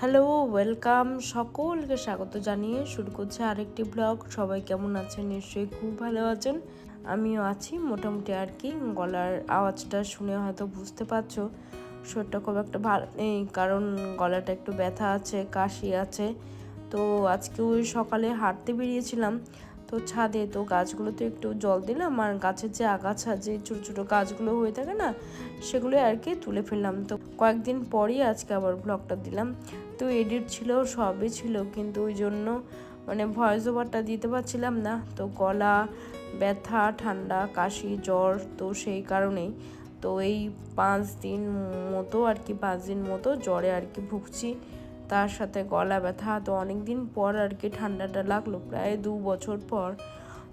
Hello, welcome সকলকে স্বাগত জানিয়ে শুরু করছে আরেকটি ব্লগ। সবাই কেমন আছেন? নিশ্চয়ই খুব ভালো আছেন। আমিও আছি। মোটামুটি আর কি, গলার আওয়াজটা শুনে হয়তো বুঝতে পারছ। শরীরটা খুব একটা ভালো নেই, কারণ গলাটা একটু ব্যথা আছে, কাশি আছে। তো আজকে ওই সকালে হাঁটতে বেরিয়েছিলাম। তো ছাদে তো গাছগুলোতে একটু জল দিলাম আর গাছের যে আগাছা, যে ছোটো ছোটো গাছগুলো হয়ে থাকে না সেগুলো আর কি তুলে ফেললাম। তো কয়েকদিন পরই আজকে আবার ব্লগটা দিলাম। তো এডিট ছিল, সবই ছিল, কিন্তু ওই জন্য মানে ভয়েস ওভারটা দিতে পারছিলাম না। তো গলা ব্যথা, ঠান্ডা, কাশি, জ্বর তো সেই কারণেই। তো এই পাঁচ দিন মতো আর কি, পাঁচ দিন মতো জ্বরে আর কি ভুগছি। তার সাথে গলা ব্যথা, তো অনেক দিন পর আর কি ঠান্ডাটা লাগল, প্রায় দু বছর পর।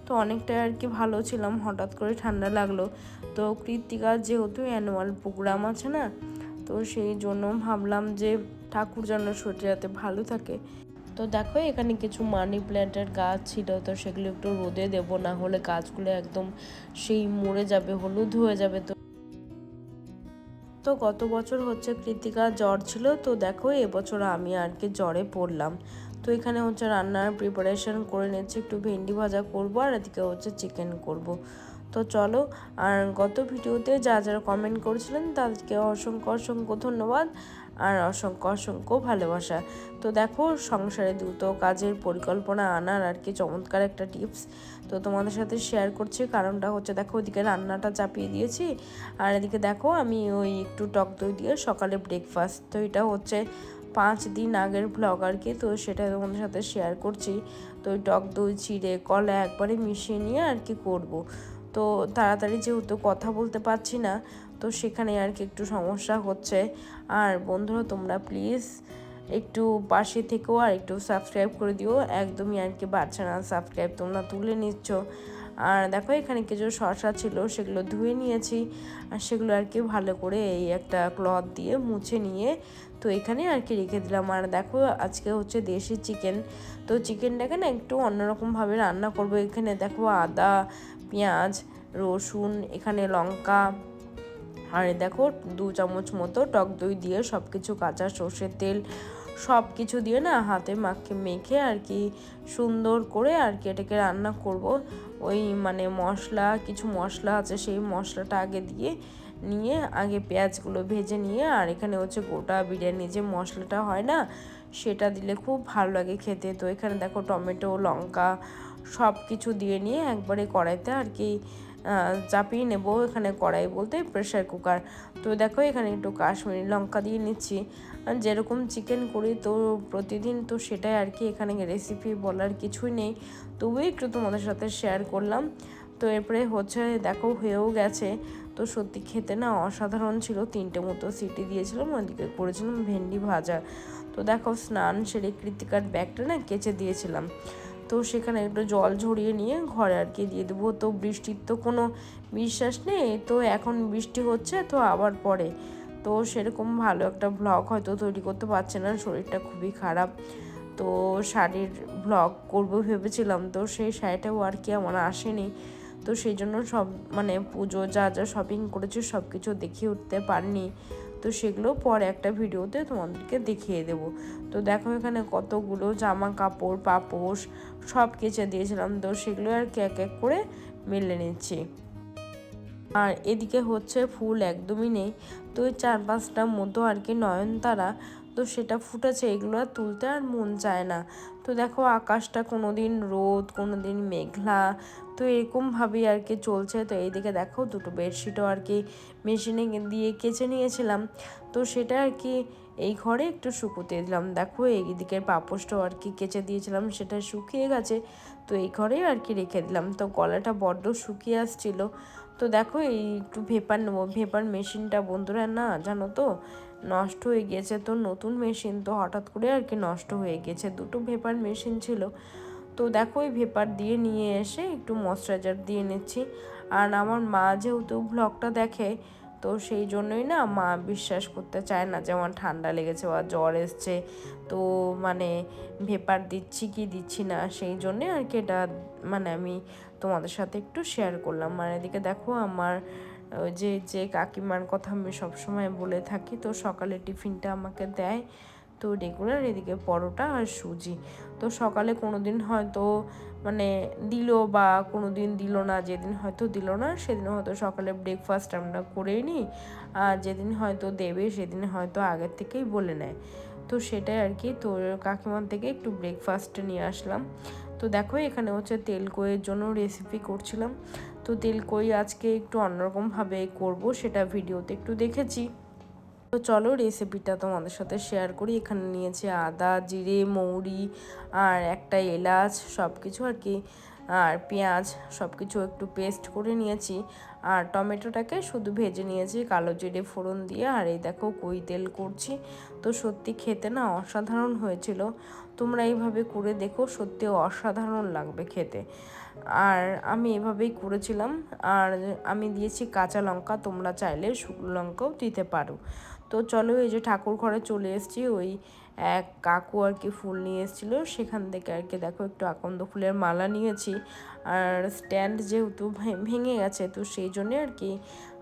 তো অনেকটাই আর কি ভালো ছিলাম, হঠাৎ করে ঠান্ডা লাগল। তো কৃত্তিকার যেহেতু অ্যানুয়াল প্রোগ্রাম আছে না, তো সেই জন্য ভাবলাম যে ঠাকুর যেন শরীর যাতে ভালো থাকে। তো দেখো, এখানে কিছু মানি প্ল্যান্টের গাছ ছিল, তো সেগুলো একটু রোদে দেবো, না হলে গাছগুলো একদম সেই মরে যাবে, হলুদ হয়ে যাবে তো। তো গত বছর হচ্ছে কৃতিকা জ্বর ছিল, তো দেখো, এবছর আমি আর কি জ্বরে পড়লাম। তো এখানে হচ্ছে রান্নার প্রিপারেশন করে নিচ্ছি একটু ভেন্ডি ভাজা করব, আর এদিকে হচ্ছে চিকেন করব। তো চলো, আর গত ভিডিওতে যা যারা কমেন্ট করেছিলেন, তাদেরকে অসংখ্য অসংখ্য ধন্যবাদ। আর অসংখ্য অসংখ্য ভালোবাসা। তো দেখো, সংসারে দ্রুত কাজের পরিকল্পনা আনার আর কি চমৎকার একটা টিপস। তো তোমাদের সাথে শেয়ার করছি, কারণটা হচ্ছে দেখো, ওদিকে রান্নাটা চাপিয়ে দিয়েছি। আর এদিকে দেখো, আমি ওই একটু টক দই দিয়ে সকালে ব্রেকফাস্ট তো এটা হচ্ছে পাঁচ দিন আগের ব্লগ আর কি, তো সেটা তোমাদের সাথে শেয়ার করছি। তো ওই টক দই, চিড়ে, কলা একবারে মিশিয়ে নিয়ে আর কি করব। তো তাড়াতাড়ি যেহেতু কথা বলতে পারছি না তো সেখানে আর কি একটু সমস্যা হচ্ছে। আর বন্ধুরা, তোমরা প্লিজ একটু পাশে থেকেও আর একটু সাবস্ক্রাইব করে দিও। একদমই আর কি বাচ্চা না সাবস্ক্রাইব তোমরা তুলে নিচ্ছ। আর দেখো, এখানে কিছু শশা ছিল, সেগুলো ধুয়ে নিয়েছি। আর সেগুলো আর কি ভালো করে এই একটা ক্লথ দিয়ে মুছে নিয়ে তো এখানে আর কি রেখে দিলাম। আর দেখো, আজকে হচ্ছে দেশি চিকেন তো চিকেনটাকে না একটু অন্যরকমভাবে রান্না করব। এখানে দেখো আদা, পেঁয়াজ, রসুন, এখানে লঙ্কা আর দেখো, দু চামচ মতো টক দই দিয়ে সব কিছু কাঁচা সর্ষের তেল সব কিছু দিয়ে না হাতে মাখে, মেখে আর কি সুন্দর করে আর কি এটাকে রান্না করব। ওই মানে মশলা, কিছু মশলা আছে, সেই মশলাটা আগে দিয়ে নিয়ে আগে পেঁয়াজগুলো ভেজে নিয়ে আর এখানে হচ্ছে গোটা বিরিয়ানি যে মশলাটা হয় না, সেটা দিলে খুব ভালো লাগে খেতে। তো এখানে দেখো টমেটো, লঙ্কা সব কিছু দিয়ে নিয়ে একবারে কড়াইতে আর কি চাপিয়ে নেব এখানে কড়াই বলতে প্রেশার কুকার তো দেখো এখানে একটু কাশ্মীরি লঙ্কা দিয়ে নিচ্ছি। যেরকম চিকেন করি তো প্রতিদিন তো সেটাই আর কি, এখানে রেসিপি বলার কিছুই নেই। তবুই একটু তোমাদের সাথে শেয়ার করলাম। তো এরপরে হচ্ছে দেখো হয়েও গেছে। তো সত্যি খেতে না অসাধারণ ছিল। তিনটে মতো সিটি দিয়েছিলাম, ওদিকে করেছিলাম ভেন্ডি ভাজা। তো দেখো স্নান সেরে কৃতিকার ব্যাগটা না কেচে দিয়েছিলাম। তো সেখানে একটু জল ঝরিয়ে নিয়ে ঘরে আর কি দিয়ে দেবো। তো বৃষ্টির তো কোনো বিশ্বাস নেই, তো এখন বৃষ্টি হচ্ছে, তো আবার পরে। তো সেরকম ভালো একটা ব্লগ হয়তো তৈরি করতে পারছে না, শরীরটা খুবই খারাপ। তো শাড়ির ব্লগ করব ভেবেছিলাম, তো সেই শাড়িটাও আর কি আমার আসেনি। তো সেই জন্য সব মানে পুজো, যা যা শপিং করেছি সব কিছু দেখিয়ে উঠতে পারিনি। তো সেগুলো পরে একটা ভিডিওতে তোমাদেরকে দেখিয়ে দেব। তো দেখো এখানে কতগুলো জামা কাপড় পাপোশ সব কেচে দিয়েছিলাম। তো সেগুলো আর এক এক করে মেলে নিচ্ছি। আর এদিকে হচ্ছে ফুল একদমই নেই। তো ওই চার পাঁচটা মতো আর কি নয়নতারা, তো সেটা ফুটেছে এগুলো আর তুলতে আর মন চায় না। তো দেখো আকাশটা কোনো দিন রোদ কোনো দিন মেঘলা তো এরকমভাবেই আর কি চলছে। তো এইদিকে দেখো দুটো বেডশিটও আর কি মেশিনে দিয়ে কেচে নিয়েছিলাম। তো সেটা আর কি এই ঘরে একটু শুকোতে দিলাম। দেখো এই দিকের পাপোশটাও আর কি কেচে দিয়েছিলাম, সেটা শুকিয়ে গেছে। তো এই ঘরেই আর কি রেখে দিলাম। তো গলাটা বড্ড শুকিয়ে আসছিল। তো দেখো এই একটু ভেপার নেব, ভেপার মেশিনটা বন্ধুরা না জানো তো নষ্ট হয়ে গিয়েছে। তো নতুন মেশিন তো হঠাৎ করে আর কি নষ্ট হয়ে গেছে দুটো ভেপার মেশিন ছিল। তো দেখো ওই ভেপার দিয়ে নিয়ে এসে একটু ময়শ্চারাইজার দিয়ে নিচ্ছি। আর আমার মা যেহেতু ব্লগটা দেখে, তো সেই জন্যই না মা বিশ্বাস করতে চায় না যে আমার ঠান্ডা লেগেছে বা জ্বর এসছে। তো মানে ভেপার দিচ্ছি কি দিচ্ছি না, সেই জন্যে আর কি এটা মানে আমি তোমাদের সাথে একটু শেয়ার করলাম। মানে এদিকে দেখো, আমার যে যে কাকিমার কথা আমি সবসময় বলে থাকি, তো সকালে টিফিনটা আমাকে দেয়। তো রেগুলার এদিকে পরোটা আর সুজি। তো সকালে কোনো দিন হয়তো মানে দিল বা কোনো দিন দিল না, যেদিন হয়তো দিল না সেদিন হয়তো সকালে ব্রেকফাস্ট আমরা করেই নিই। আর যেদিন হয়তো দেবে সেদিন হয়তো আগের থেকেই বলে নেয়। তো সেটাই আর কি, তো কাকিমার থেকে একটু ব্রেকফাস্ট নিয়ে আসলাম। তো দেখো এখানে হচ্ছে তেল কইয়ের জন্য রেসিপি করছিলাম। তো তেল কই আজকে একটু অন্যরকমভাবে করব সেটা ভিডিওতে একটু দেখেছি। তো চলো রেসিপিটা তোমাদের সাথে শেয়ার করি। এখানে নিয়েছি আদা, জিরে, মৌরি আর একটা এলাচ সব কিছু আর কি। আর পেঁয়াজ সব কিছু একটু পেস্ট করে নিয়েছি। আর টমেটোটাকে শুধু ভেজে নিয়েছি কালো জিরে ফোড়ন দিয়ে। আর এই দেখো কই তেল করছি। তো সত্যি খেতে না অসাধারণ হয়েছিল। তোমরা এইভাবে করে দেখো, সত্যি অসাধারণ লাগবে খেতে। আর আমি এভাবেই করেছিলাম। আর আমি দিয়েছি কাঁচা লঙ্কা, তোমরা চাইলে শুকনো লঙ্কাও দিতে পারো। তো চলো এই যে ঠাকুর ঘরে চলে এসেছি, ওই এক কাকু আর কি ফুল নিয়ে এসেছিল। সেখান থেকে আর কি দেখো একটু আকন্দ ফুলের মালা নিয়েছি। আর স্ট্যান্ড যেহেতু ভেঙে গেছে, তো সেই জন্যে আর কি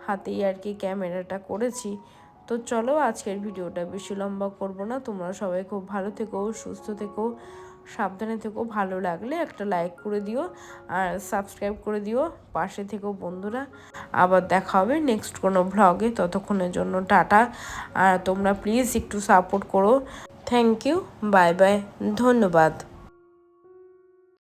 হাতেই আর কি ক্যামেরাটা করেছি। তো চলো আজকের ভিডিওটা বেশি লম্বা করব না। তোমরা সবাই খুব ভালো থেকো, সুস্থ থেকো। সাবধানে থেকো, ভালো লাগলে একটা লাইক করে দিও আর সাবস্ক্রাইব করে দিও পাশে থেকো বন্ধুরা। আবার দেখা হবে নেক্সট কোনো ভ্লগে ততক্ষণের জন্য টাটা। আর তোমরা প্লিজ একটু সাপোর্ট করো। থ্যাংক ইউ বাই বাই ধন্যবাদ।